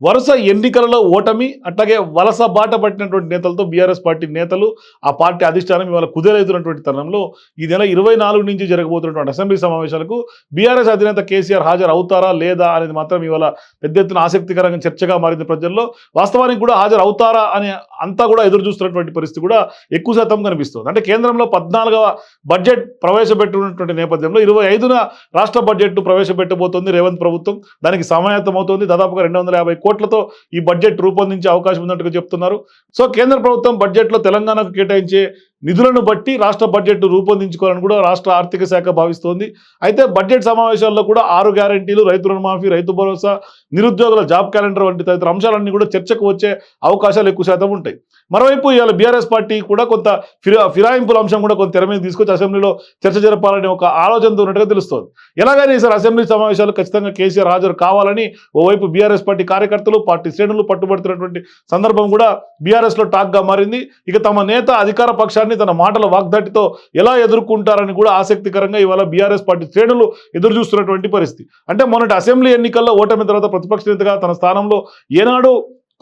వరుస ఎన్నికలలో ఓటమి అట్లాగే వలస బాట పట్టినటువంటి నేతలతో బీఆర్ఎస్ పార్టీ నేతలు ఆ పార్టీ అధిష్టానం ఇవాళ కుదేలవుతున్నటువంటి తరుణంలో ఈ నెల ఇరవై నాలుగు నుంచి జరగబోతున్నటువంటి అసెంబ్లీ సమావేశాలకు బీఆర్ఎస్ అధినేత కేసీఆర్ హాజరు అవుతారా లేదా అనేది మాత్రం ఇవాళ పెద్ద ఎత్తున ఆసక్తికరంగా చర్చగా మారింది ప్రజల్లో. వాస్తవానికి కూడా హాజరు అవుతారా అని అంతా కూడా ఎదురు చూస్తున్నటువంటి పరిస్థితి కూడా ఎక్కువ శాతం కనిపిస్తుంది. అంటే కేంద్రంలో పద్నాలుగవ బడ్జెట్ ప్రవేశపెట్టినటువంటి నేపథ్యంలో ఇరవై ఐదున రాష్ట్ర బడ్జెట్ ప్రవేశపెట్టబోతోంది రేవంత్ ప్రభుత్వం. దానికి సమాయత్తం అవుతోంది దాదాపుగా రెండు వందల యాభై కోట్లతో ఈ బడ్జెట్ రూపొందించే అవకాశం ఉన్నట్టుగా చెప్తున్నారు. సో కేంద్ర ప్రభుత్వం బడ్జెట్లో తెలంగాణకు కేటాయించే నిధులను బట్టి రాష్ట్ర బడ్జెట్ రూపొందించుకోవాలని కూడా రాష్ట్ర ఆర్థిక శాఖ భావిస్తోంది. అయితే బడ్జెట్ సమావేశాల్లో కూడా ఆరు గ్యారంటీలు రైతు రుణమాఫీ రైతు భరోసా నిరుద్యోగుల జాబ్ క్యాలెండర్ వంటి తదితర అంశాలన్నీ కూడా చర్చకు వచ్చే అవకాశాలు ఎక్కువ శాతం ఉంటాయి. మరోవైపు ఇవాళ బీఆర్ఎస్ పార్టీ కూడా కొంత ఫిరా ఫిరాయింపుల అంశం కూడా కొంత తెర మీద తీసుకొచ్చి అసెంబ్లీలో చర్చ జరపాలనే ఒక ఆలోచనతో ఉన్నట్టుగా తెలుస్తోంది. ఎలాగైనా ఈసారి అసెంబ్లీ సమావేశాలు ఖచ్చితంగా కేసీఆర్ హాజరు కావాలని ఓవైపు బీఆర్ఎస్ పార్టీ కార్యకర్తలు పార్టీ శ్రేణులు పట్టుబడుతున్నటువంటి సందర్భం కూడా బీఆర్ఎస్లో లో టాక్గా మారింది. ఇక తమ నేత అధికార పక్షాన్ని తన మాటల వాగ్దాటితో ఎలా ఎదుర్కొంటారని కూడా ఆసక్తికరంగా ఇవాళ బీఆర్ఎస్ పార్టీ శ్రేణులు ఎదురు చూస్తున్నటువంటి పరిస్థితి. అంటే మొన్నటి అసెంబ్లీ ఎన్నికల్లో ఓటమి తర్వాత ప్రతిపక్ష నేతగా తన స్థానంలో ఏనాడు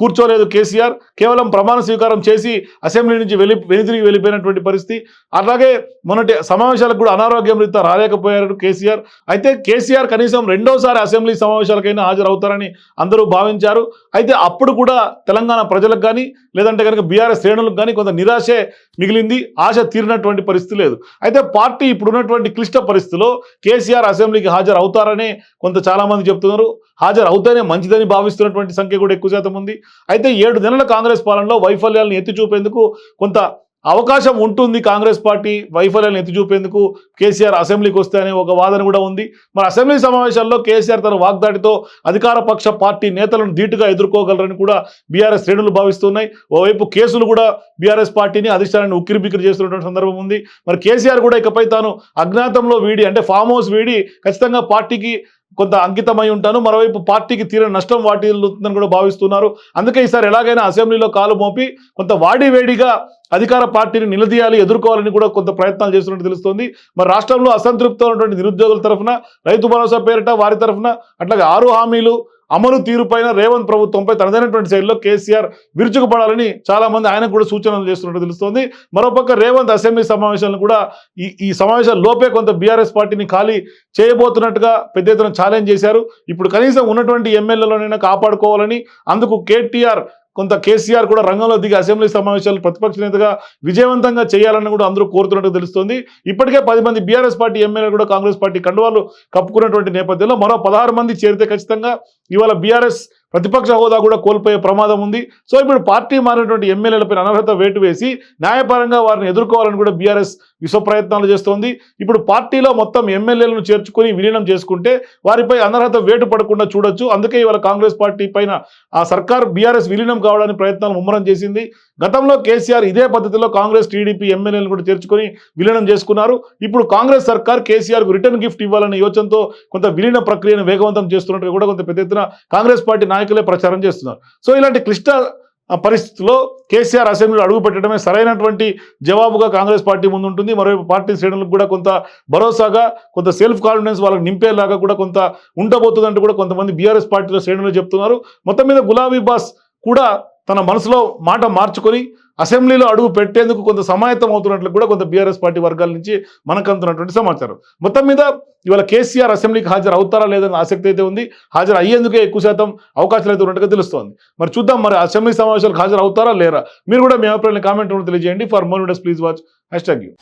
కూర్చోలేదు కేసీఆర్. కేవలం ప్రమాణ స్వీకారం చేసి అసెంబ్లీ నుంచి వెళ్ళి వెనుతిరిగి వెళ్ళిపోయినటువంటి పరిస్థితి. అలాగే మొన్నటి సమావేశాలకు కూడా అనారోగ్యం రీత్యా రాలేకపోయారు కేసీఆర్. అయితే కేసీఆర్ కనీసం రెండోసారి అసెంబ్లీ సమావేశాలకైనా హాజరవుతారని అందరూ భావించారు. అయితే అప్పుడు కూడా తెలంగాణ ప్రజలకు కానీ లేదంటే కనుక బీఆర్ఎస్ శ్రేణులకు కానీ కొంత నిరాశే మిగిలింది. ఆశ తీరినటువంటి పరిస్థితి లేదు. అయితే పార్టీ ఇప్పుడున్నటువంటి క్లిష్ట పరిస్థితిలో కేసీఆర్ అసెంబ్లీకి హాజరు అవుతారని కొంత చాలామంది చెప్తున్నారు. హాజరు అవుతానే మంచిదని భావిస్తున్నటువంటి సంఖ్య కూడా ఎక్కువ శాతం ఉంది. అయితే ఏడు నెలల కాంగ్రెస్ పాలనలో వైఫల్యాలను ఎత్తి చూపేందుకు కొంత అవకాశం ఉంటుంది కాంగ్రెస్ పార్టీ వైఫల్యాన్ని ఎత్తి చూపేందుకు కేసీఆర్ అసెంబ్లీకి వస్తే అనే ఒక వాదన కూడా ఉంది. మరి అసెంబ్లీ సమావేశాల్లో కేసీఆర్ తన వాగ్దాటితో అధికార పక్ష పార్టీ నేతలను ధీటుగా ఎదుర్కోగలరని కూడా బీఆర్ఎస్ శ్రేణులు భావిస్తున్నాయి. ఓవైపు కేసులు కూడా బీఆర్ఎస్ పార్టీని అధిష్టానాన్ని ఉక్కిరిబిక్కిరి చేస్తున్నటువంటి సందర్భం ఉంది. మరి కేసీఆర్ కూడా ఇకపై తాను అజ్ఞాతంలో వీడి అంటే ఫామ్ హౌస్ వీడి ఖచ్చితంగా పార్టీకి కొంత అంకితమై ఉంటాను. మరోవైపు పార్టీకి తీరని నష్టం వాటిల్లుతుందని కూడా భావిస్తున్నారు. అందుకే ఈసారి ఎలాగైనా అసెంబ్లీలో కాలు మోపి కొంత వాడి వేడిగా అధికార పార్టీని నిలదీయాలి ఎదుర్కోవాలని కూడా కొంత ప్రయత్నాలు చేస్తున్నట్టు తెలుస్తోంది. మరి రాష్ట్రంలో అసంతృప్తి ఉన్నటువంటి నిరుద్యోగుల తరఫున రైతు భరోసా పేరిట వారి తరఫున అట్లాగే ఆరు హామీలు అమలు తీరుపైన రేవంత్ ప్రభుత్వంపై తనదైనటువంటి శైలిలో కేసీఆర్ విరుచుకుపడాలని చాలా మంది ఆయనకు కూడా సూచనలు చేస్తున్నట్టు తెలుస్తోంది. మరోపక్క రేవంత్ అసెంబ్లీ సమావేశాలను కూడా ఈ ఈ సమావేశాల లోపే కొంత బీఆర్ఎస్ పార్టీని ఖాళీ చేయబోతున్నట్టుగా పెద్ద ఎత్తున ఛాలెంజ్ చేశారు. ఇప్పుడు కనీసం ఉన్నటువంటి ఎమ్మెల్యేలోనైనా కాపాడుకోవాలని అందుకు కేటీఆర్ కొంత కేసీఆర్ కూడా రంగంలో దిగి అసెంబ్లీ సమావేశాలు ప్రతిపక్ష నేతగా విజయవంతంగా చేయాలని కూడా అందరూ కోరుతున్నట్టు తెలుస్తుంది. ఇప్పటికే పది మంది బీఆర్ఎస్ పార్టీ ఎమ్మెల్యేలు కూడా కాంగ్రెస్ పార్టీ కండువాలు కప్పుకున్నటువంటి నేపథ్యంలో మరో పదహారు మంది చేరితే ఖచ్చితంగా ఇవాళ బీఆర్ఎస్ ప్రతిపక్ష హోదా కూడా కోల్పోయే ప్రమాదం ఉంది. సో ఇప్పుడు పార్టీ మారినటువంటి ఎమ్మెల్యేలపై అనర్హత వేటు వేసి న్యాయపరంగా వారిని ఎదుర్కోవాలని కూడా బీఆర్ఎస్ విశ్వ ప్రయత్నాలు చేస్తోంది. ఇప్పుడు పార్టీలో మొత్తం ఎమ్మెల్యేలను చేర్చుకొని విలీనం చేసుకుంటే వారిపై అనర్హత వేటు పడకుండా చూడొచ్చు. అందుకే ఇవాళ కాంగ్రెస్ పార్టీ పైన ఆ సర్కార్ బీఆర్ఎస్ విలీనం కావడానికి ప్రయత్నాలు ముమ్మరం చేసింది. గతంలో కేసీఆర్ ఇదే పద్ధతిలో కాంగ్రెస్ టీడీపీ ఎమ్మెల్యేలను కూడా చేర్చుకొని విలీనం చేసుకున్నారు. ఇప్పుడు కాంగ్రెస్ సర్కార్ కేసీఆర్కు రిటర్న్ గిఫ్ట్ ఇవ్వాలనే యోచనతో కొంత విలీన ప్రక్రియను వేగవంతం చేస్తున్నట్టు కూడా కొంత పెద్ద కాంగ్రెస్ పార్టీ నాయకులు ప్రచారం చేస్తున్నారు. సో ఇలాంటి క్లిష్ట పరిస్థితిలో కేసీఆర్ అసెంబ్లీలో అడుగు పెట్టడమే సరైనటువంటి జవాబుగా కాంగ్రెస్ పార్టీ ముందు ఉంటుంది మరోవైపు పార్టీ శ్రేణులకు కూడా కొంత భరోసాగా కొంత సెల్ఫ్ కాన్ఫిడెన్స్ వాళ్ళకి నింపేలాగా కూడా కొంత ఉండబోతుందంటూ కూడా కొంతమంది బీఆర్ఎస్ పార్టీలో శ్రేణులు చెప్తున్నారు. మొత్తం మీద గులాబీ బాస్ కూడా తన మనసులో మాట మార్చుకొని అసెంబ్లీలో అడుగు పెట్టేందుకు కొంత సమాయత్తం అవుతున్నట్లు కూడా కొంత బీఆర్ఎస్ పార్టీ వర్గాల నుంచి మనకు అందుతున్నటువంటి సమాచారం. మొత్తం మీద ఇవాళ కేసీఆర్ అసెంబ్లీకి హాజరు అవుతారా లేదన్న ఆసక్తి అయితే ఉంది. హాజరు అయ్యేందుకే ఎక్కువ శాతం అవకాశాలు అయితే ఉన్నట్టుగా తెలుస్తోంది. మరి చూద్దాం మరి అసెంబ్లీ సమావేశాలకు హాజరు అవుతారా లేరా? మీరు కూడా మీ అభిప్రాయాన్ని కామెంట్ తెలియజేయండి. For more videos please watch. Hash tag you.